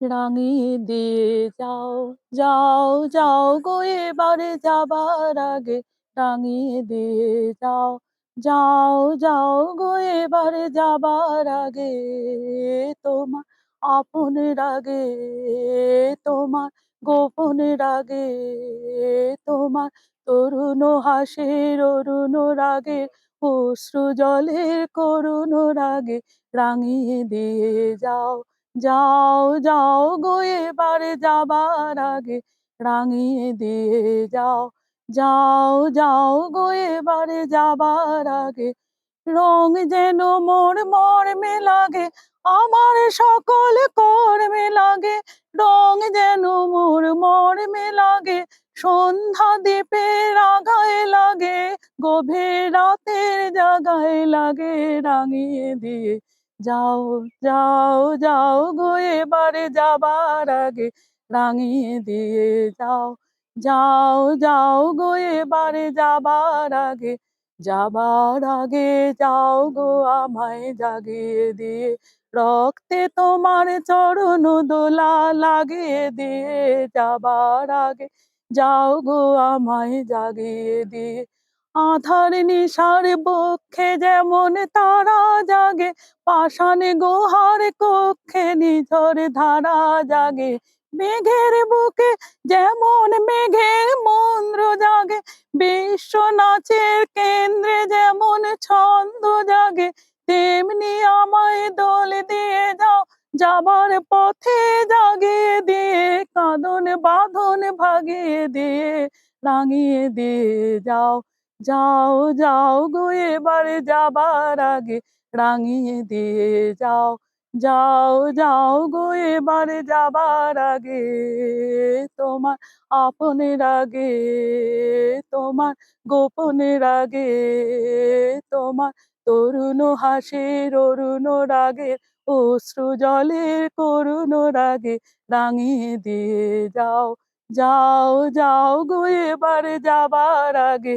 রাঙিয়ে দিয়ে যাও, যাও, যাও গো এবারে যাবার আগে। রাঙিয়ে দিয়ে যাও, যাও, যাও গো এবারে যাবার আগে। তোমার আপনের আগে তোমার গোপনের আগে তোমার তরুণ হাসির অরুণ রাগে অশ্রু জলের করুণ রাগে। রাঙিয়ে দিয়ে যাও যাও যাও গো, এবারে যাবার আগে রাঙিয়ে দিয়ে যাও। যাও যাও গো, এবারে যাবার আগে রং যেন মোর মর্মে লাগে আমার সকল কর্মে লাগে। রং যেন মোর মর্মে লাগে সন্ধ্যা দ্বীপের রাগায় লাগে, গভীর রাতের জাগায় লাগে, রাঙিয়ে দিয়ে যাও যাও যাও গো, এবারে যাবার আগে রাঙিয়ে দিয়ে যাও। যাও যাও গো, এবারে যাবার আগে যাবার আগে যাও গো, আমায় জাগিয়ে দিয়ে। রক্তে তোমার চরণ দোলা লাগিয়ে দিয়ে যাবার আগে, যাও গো, আমায় জাগিয়ে দিয়ে। আধার নিশার বক্ষে যেমন তারা জাগে, পাষাণে গুহার কক্ষে নিঝর ধারা জাগে। মেঘের বুকে যেমন মেঘের মন্দ্র জাগে বিশ্ব নাচের কেন্দ্রে যেমন ছন্দ জাগে, তেমনি আমায় দোল দিয়ে যাও, যাবার পথে জাগিয়ে দিয়ে, কাঁদন বাঁধন ভাগিয়ে দিয়ে, রাঙিয়ে দিয়ে যাও। যাও যাও গো, এবারে যাবার আগে রাঙিয়ে দিয়ে যাও। যাও যাও গো, এবারে যাবার আগে তোমার আপনের আগে, তোমার গোপনের আগে, তোমার তরুণ হাসির অরুণ রাগে, অশ্রু জলের করুণ রাগে রাঙিয়ে দিয়ে যাও। যাও যাও গো, এবারে যাবার আগে